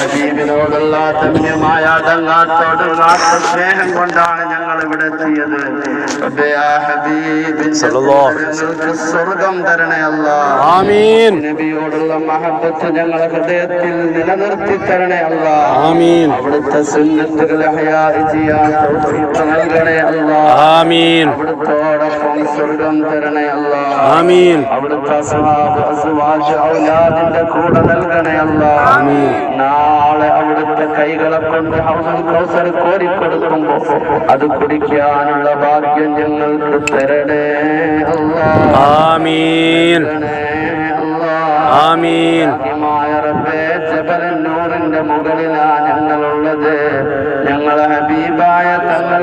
ഹബീബിനോടുള്ള തമ്യമായ അതങ്ങാത്തോടുള്ളാത്ത സ്നേഹം കൊണ്ടാണ് ഞങ്ങൾ ഇവിടെ എത്തിയത് സ്വർഗം തരണേ അല്ലാ. ആമീൻ. നബിയോടുള്ള മഹബത്ത് ഞങ്ങളെ ഹൃദയത്തിൽ നിലനിർത്തി തരണേ അല്ലാ. ആമീൻ. അവിടുത്തെ സുന്നത്തുകൾ നൽകണേ അല്ലാ. ആമീൻ. അവിടുത്തോടൊപ്പം സ്വർഗം തരണേ അല്ലാ. ആമീൻ. അവിടുത്തെ ഔലാദിന്റെ കൂടെ നൽകണേ അല്ലാ. നാളെ അവിടുത്തെ കൈകളെ കൊണ്ട് ഹൗസുൽ കോരി കോരിക്കൊടുക്കുമ്പോ അത് കുടിക്കാനുള്ള ഭാഗ്യം ഞങ്ങൾക്ക് തരണേ അല്ലാ. ആമീൻ. ആമീൻ. ജബലന്നൂറിന്റെ മുകളിലാ ഞങ്ങളുള്ളത്. ഞങ്ങളെ ഹബീബായ തങ്ങൾ.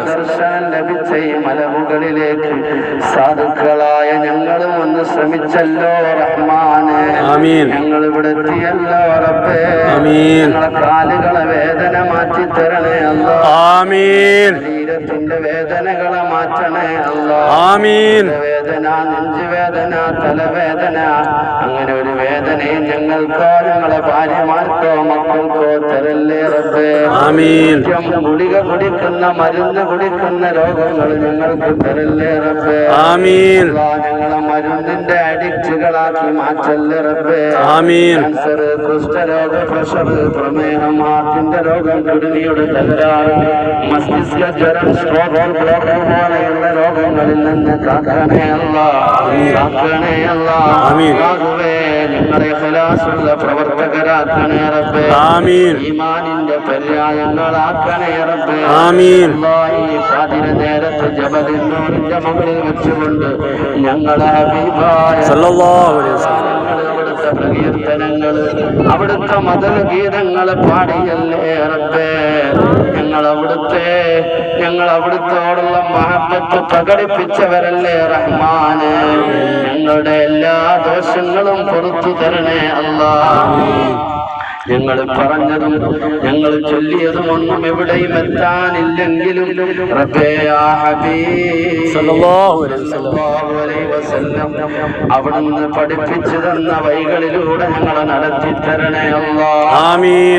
ദർശനം ലഭിച്ച ഈ മലമുകളിലേക്ക് സാധുക്കളായ ഞങ്ങളും ശ്രമിച്ചല്ലോ റഹ്മാന്. ഞങ്ങൾ ഇവിടെ എത്തിയല്ലോ റബ്ബേ. ഞങ്ങളെ കാലുകളെ വേദന മാറ്റി തരണേ അല്ലോ ആമീൻ ശരീരത്തിന്റെ വേദനകളെ മാറ്റണേ അല്ലോ. ആമീൻ. വേദന നെഞ്ചുവേദന തലവേദന. അങ്ങനെ ഒരു വേദനയും ഞങ്ങൾക്കോ ഞങ്ങളെ ഭാര്യമാർക്കോ മക്കൾക്കോ തരല്ലേ റബ്ബേ. ആമീൻ. ഗുളിക കുടിക്കുന്ന മരുന്ന് കുടിക്കുന്ന രോഗങ്ങൾ ഞങ്ങൾക്ക് തരല്ലേ റബ്ബേ. ആമീൻ. ഞങ്ങളെ മരുന്നിന്റെ അഡിക്റ്റുകളാക്കി മാറ്റല്ലേ റബ്ബേ. ആമീൻ. ക്യാൻസർ കുഷ്ഠരോഗ പ്രഷർ പ്രമേഹം ഹാർട്ടിന്റെ രോഗം കിഡ്നിയുടെ തകരാറ് മസ്തിഷ്ക ജ്വരം പോലെയുള്ള രോഗങ്ങളിൽ നിന്ന് കാക്കണേ അല്ല ആമീൻ. ഞങ്ങളെ ഖലാസുള്ള പ്രവർത്തകരാക്കണേ റബ്ബേ. ആമീൻ. ഈമാനിന്റെ പര്യായങ്ങളാക്കണേ റബ്ബേ. ആമീൻ. നേരത്ത് മുകളിൽ വെച്ചുകൊണ്ട് ഞങ്ങളെ ഹബീബായ സല്ലല്ലാഹു അലൈഹി വസല്ലം. അവിടുത്തെ പ്രകീർത്തനങ്ങൾ പാടിയല്ലേ റബ്ബേ? ഞങ്ങൾ അവിടുത്തെ ഞങ്ങൾ അവിടുത്തോടുള്ള മഹത്വത്തെ പ്രകടിപ്പിച്ചവരല്ലേ റഹ്മാന്? ഞങ്ങളുടെ എല്ലാ ദോഷങ്ങളും പുറത്തു തരണേ അല്ലാ ഞങ്ങൾ പറഞ്ഞതും ഞങ്ങൾ ചൊല്ലിയതും ഒന്നും എവിടെയും എത്താനില്ലെങ്കിലും അവിടുന്ന് പഠിപ്പിച്ചു തന്ന വൈകളിലൂടെ ഞങ്ങളെ നടത്തി തരണേ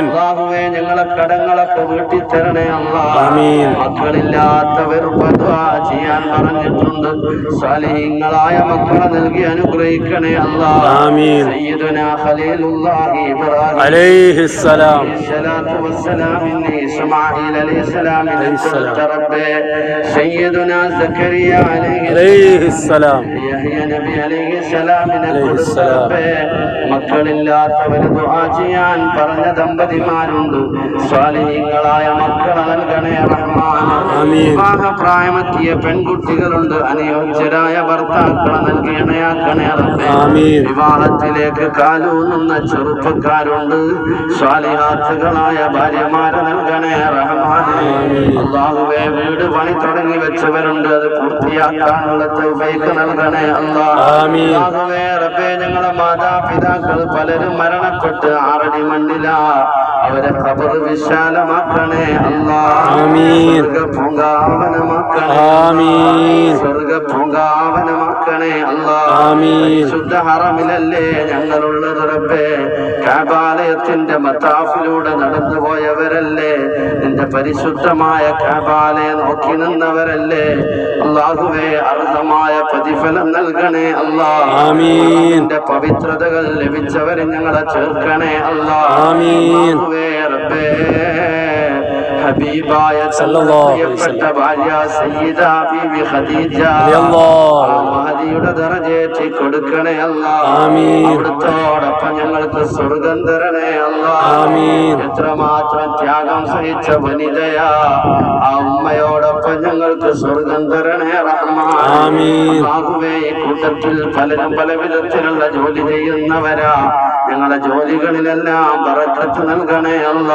അല്ലാഹുവേ ഞങ്ങളെ കടങ്ങളൊക്കെ വീട്ടി തരണേ അല്ലാ. ആമീൻ. മക്കളില്ലാത്തവർ ചെയ്യാൻ പറഞ്ഞിട്ടുണ്ട്. സാലിഹീങ്ങളായ മക്കളെ നൽകി അനുഗ്രഹിക്കണേ അല്ലാ. ഇബ്രാഹിം عليه السلام. والسلام عليه السلام سيدنا زكريا عليه السلام. يحيى نبي عليه സലാമിനെ അലൈഹി കൊടുത്ത സലാം. മക്കളില്ലാത്തവര് ദുആ ചെയ്യാൻ പറഞ്ഞ ദമ്പതിമാരുണ്ട്. സ്വാലിഹീങ്ങളായ മക്കളെ നൽകണേ റഹ്മാൻ. വിവാഹപ്രായമെത്തിയ പെൺകുട്ടികളുണ്ട്. അനുയോജ്യരായ ഭർത്താക്കളെ നൽകി റബ്ബേ. വിവാഹത്തിലേക്ക് കാലൂന്നുന്ന ചെറുപ്പക്കാരുണ്ട്. സ്വാലിഹാത്തുകളായ ഭാര്യമാരെ നൽകണേ റഹ്മാനെ അള്ളാഹുവേ വീട് പണി തുടങ്ങി വെച്ചവരുണ്ട്. അത് പൂർത്തിയാക്കാനുള്ള തൗഫീഖ് നൽകണേ അള്ളാഹ്. അള്ളാഹുവേ റബ്ബേ ഞങ്ങളുടെ മാതാപിതാക്കൾ പലരും മരണപ്പെട്ട് ആറടി മണ്ണിലാ. അവരെ കബറ് വിശാലമാക്കണേ. സ്വർഗ പൂങ്കാവനമാക്കണേ. ശുദ്ധ ഹറമിലല്ലേ ഞങ്ങളുള്ളത് റബ്ബേ കാബാലയത്തിന്റെ മത്താഫിലൂടെ നടന്നു പോയവരല്ലേ നിന്റെ പരിശുദ്ധമായ കാബാലയെ നോക്കി നിന്നവരല്ലേ. അള്ളാഹുവേ അർഹമായ പ്രതിഫലം നൽകണേ അള്ളാഹ്. നിന്റെ പവിത്രതകൾ ലഭിച്ചവരെ ഞങ്ങളെ ചേർക്കണേ അള്ളാഹ് ഹബീബായ. പ്രിയപ്പെട്ട ഭാര്യ സയ്യിദ ബീവി ഖദീജ. മഹദിയുടെ ദറജേറ്റി കൊടുക്കണേ അല്ലാ. അവിടുത്തോടൊപ്പം ഞങ്ങൾക്ക് സ്വർഗം തരണേ അല്ലാ. എത്രമാത്രം ത്യാഗം സഹിച്ച വനിതയാ. ആ ഉമ്മയോടൊപ്പം ഞങ്ങൾക്ക് സ്വർഗം തരണേ റഹ്മാൻ. ഈ കൂട്ടത്തിൽ പലരും പല വിധത്തിലുള്ള ജോലി ചെയ്യുന്നവരാ. ഞങ്ങളെ ജോലികളിലെല്ലാം ബറക്കത്ത് നൽകണേ അല്ല.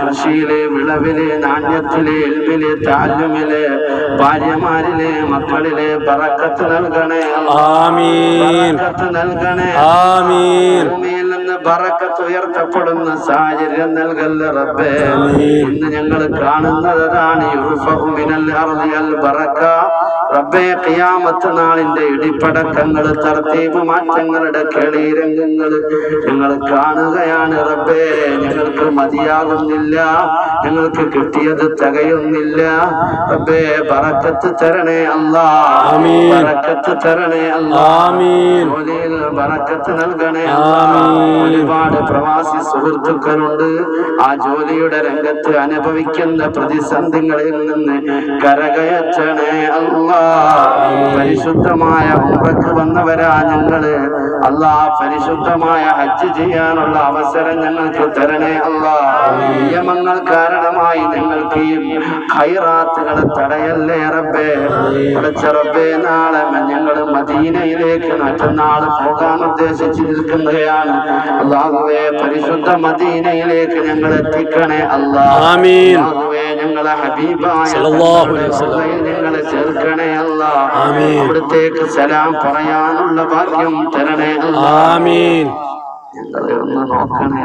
കൃഷിയിലെ വിളവിലെ നാണ്യത്തിലെ എൽമിലെ താല്യമിലെ ഭാര്യമാരിലെ മക്കളിലെ പറക്കത്ത് നൽകണേ അല്ലാ. ആമീൻ. നൽകണേ ആമീൻ. ഭൂമിയിൽ ബറക്കത്ത് ഉയർത്തപ്പെടുന്ന സാഹചര്യം നൽകല്ല റബ്ബേ. ഇന്ന് ഞങ്ങൾ കാണുന്നത് അതാണ് ബറക്ക. റബ്ബേ ഖിയാമത്ത് നാളിന്റെ ഇടിപ്പടക്കങ്ങൾ തർത്തീപ് മാറ്റങ്ങളുടെ കേളീരംഗങ്ങൾ ഞങ്ങൾ കാണുകയാണ് റബ്ബേ. ഞങ്ങൾക്ക് മതിയാകുന്നില്ല. ഞങ്ങൾക്ക് കിട്ടിയത് തികയുന്നില്ല. റബ്ബേ ബറക്കത്ത് തരണേ അല്ലാ. ബറക്കത്ത് തരണേ അല്ലാ. ബറക്കത്ത് നൽകണേ അല്ലാ. ഒരുപാട് പ്രവാസി സുഹൃത്തുക്കളുണ്ട്. ആ ജോലിയുടെ രംഗത്ത് അനുഭവിക്കുന്ന പ്രതിസന്ധികളിൽ നിന്ന് കരകയറ്റണേ അല്ലാ. പരിശുദ്ധമായ ഉറക്ക് വന്നവരാ ഞങ്ങൾ. അല്ല പരിശുദ്ധമായ ഹജ്ജ് ചെയ്യാനുള്ള അവസരം ഞങ്ങൾക്ക് തരണേ അല്ല. നിയമങ്ങൾ കാരണമായി ഞങ്ങൾക്ക് ഈ ഹൈറാത്തുകളെ തടയല്ലേ റബ്ബേ? റബ്ബേ നാളെ ഞങ്ങൾ മദീനയിലേക്ക് മറ്റന്നാൾ പോകാൻ ഉദ്ദേശിച്ചിരിക്കുന്നവയാണ് അള്ളാഹുവെ പരിശുദ്ധ മദീനയിലേക്ക് ഞങ്ങൾ എത്തിക്കണേ. അല്ലാഹുവേ ഞങ്ങളെ ഹബീബായ. ഞങ്ങളെ ചേർക്കണേ അല്ലാ. അവിടത്തേക്ക് സലാം പറയാനുള്ള ഭാഗ്യം തരണേ ആമീൻ ഞങ്ങളെ ഒന്ന് നോക്കണേ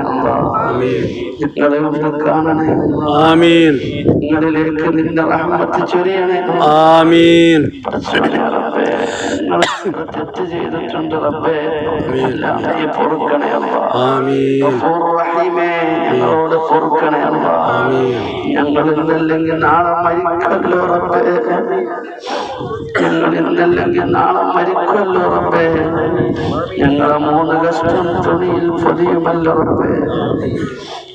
ഞങ്ങളെ ഒന്ന് കാണണേ ആമീൻ. നിങ്ങളിലേക്ക് നിന്റെ റഹ്മത്ത് ചൊരിയണേ. ആമീൻ. തെറ്റ് ചെയ്തിട്ടുണ്ട് റബ്ബേ പൊറുക്കണേ. ആമീൻ. ഞങ്ങളോട് പൊറുക്കണേ. ആമീൻ. ഞങ്ങൾ ഇന്നല്ലെങ്കിൽ നാളെ മരിക്കല്ലോ റബ്ബേ. ഞങ്ങൾ ഇന്നല്ലെങ്കിൽ നാളെ മരിക്കല്ലോ റബ്ബേ. ഞങ്ങളെ മൂന്ന് കഷ്ടം റബ്ബേ.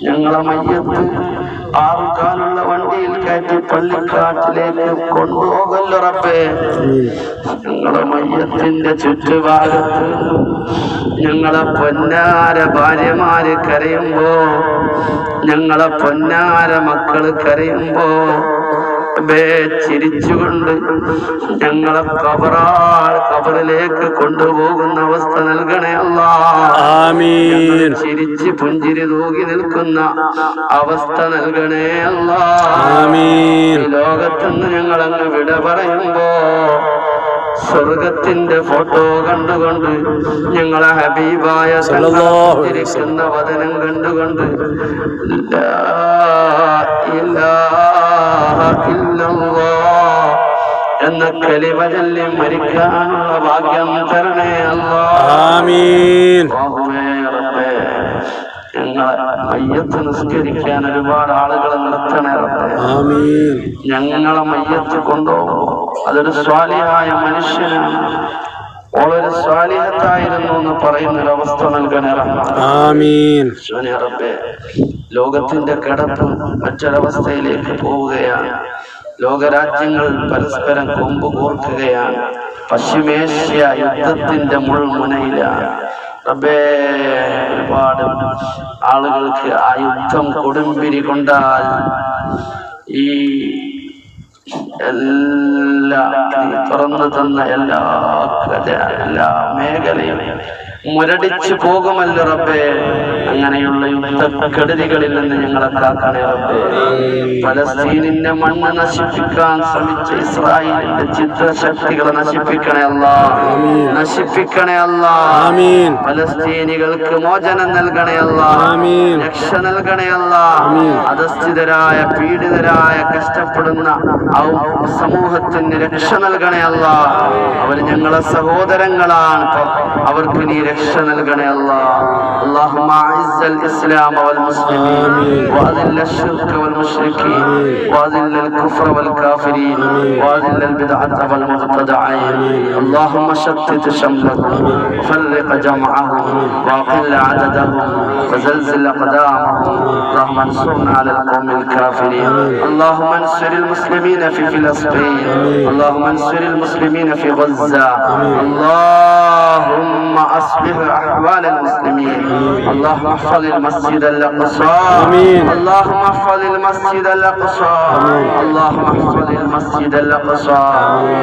ഞങ്ങളെ മയ്യത്ത് ആൾക്കാലുള്ള വണ്ടിയിൽ കയറ്റി പള്ളിക്കാട്ടിലേക്ക് കൊണ്ടുപോകല്ലുറപ്പേ ഞങ്ങളെ മയ്യത്തിന്റെ ചുറ്റുഭാഗത്ത് ഞങ്ങളെ പൊന്നാര ഭാര്യമാര് കരയുമ്പോ ഞങ്ങളെ പൊന്നാര മക്കൾ കരയുമ്പോ ബേ ചിരിച്ചുകൊണ്ട് ഞങ്ങളെ കബറാൾ കബറിലേക്ക് കൊണ്ടുപോകുന്ന അവസ്ഥ നൽകണേ അല്ലാ. ചിരിച്ച് പുഞ്ചിരി തൂകി നിൽക്കുന്ന അവസ്ഥ നൽകണേ അല്ലാ. ലോകത്തുനിന്ന് ഞങ്ങൾ അങ്ങ് വിട പറയുമ്പോ സ്വർഗത്തിന്റെ ഫോട്ടോ കണ്ടുകൊണ്ട് ഞങ്ങളെ ഹബീബായ ഇരിക്കുന്ന വചനം കണ്ടുകൊണ്ട് എന്ന കലിമ ചൊല്ലി മരിക്കാനുള്ള ഭാഗ്യം തരണേ അല്ലാ ആമീൻ. അല്ലാഹുവേ റബ്ബേ, ഞങ്ങളെ മയ്യത്ത് നിസ്കരിക്കാൻ ഒരുപാട് ആളുകൾ നിർത്തണേ ഞങ്ങളെ മയ്യത്ത് കൊണ്ടുപോകും. അതൊരു സ്വാലിഹായ മനുഷ്യനാണ്. ഓളൊരു സ്വാലിഹത്തായിരുന്നു എന്ന് പറയുന്നൊരവസ്ഥ നൽകണേ റബ്ബേ. ലോകത്തിന്റെ കടപ്പും മറ്റൊരവസ്ഥയിലേക്ക് പോവുകയാണ് ലോകരാജ്യങ്ങൾ പരസ്പരം കൊമ്പ് കോർക്കുകയാണ് പശ്ചിമേഷ്യ യുദ്ധത്തിന്റെ മുൾമുനയിലാണ് ഒരുപാട് ആളുകൾക്ക് ആ യുദ്ധം കൊടുമ്പിരി കൊണ്ടാൽ ഈ എല്ലാ തുറന്നു തന്ന എല്ലാ എല്ലാ മേഖലയും മുരടിച്ചു പോകുമല്ലോ റബ്ബേ. അങ്ങനെയുള്ള യുദ്ധക്കെടുതികളിൽ നിന്ന് ഞങ്ങളെ കാക്കണേ റബ്ബേ? പലസ്തീനിന്റെ മണ്ണ് നശിപ്പിക്കാൻ ശ്രമിച്ച ഇസ്രായേലിന്റെ ചിത്രശക്തികളെ നശിപ്പിക്കണേ അല്ല. നശിപ്പിക്കണേ അല്ല. പലസ്തീനികൾക്ക് മോചനം നൽകണേ അല്ല. രക്ഷ നൽകണേ അല്ല. അധസ്ഥിതരായ പീഡിതരായ കഷ്ടപ്പെടുന്ന സമൂഹത്തിന് രക്ഷ നൽകണേ അല്ല. അവർ ഞങ്ങളെ സഹോദരങ്ങളാണ്. അവർക്ക് നീ الشر الغني الله. اللهم أعز الإسلام والمسلمين وأذل الشرك والمشركين وأذل الكفر والكافرين وأذل البدعة والمبتدعين اللهم شتت شملهم وفرق جمعهم وأقل عددهم وزلزل أقدامهم. اللهم انصرنا على القوم الكافرين. اللهم انصر المسلمين في فلسطين. اللهم انصر المسلمين في غزة. اللهم اصبر اصلح أحوال المسلمين. اللهم احفظ المسجد الأقصى. آمين. اللهم احفظ المسجد الأقصى. اللهم احفظ المسجد الأقصى.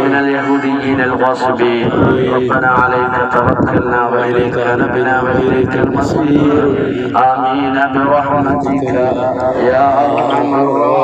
من اليهوديين الغاصبين. ربنا عليك توكلنا وإليك نبنا وإليك المصير. آمين. برحمتك يا أرحم الراحمين.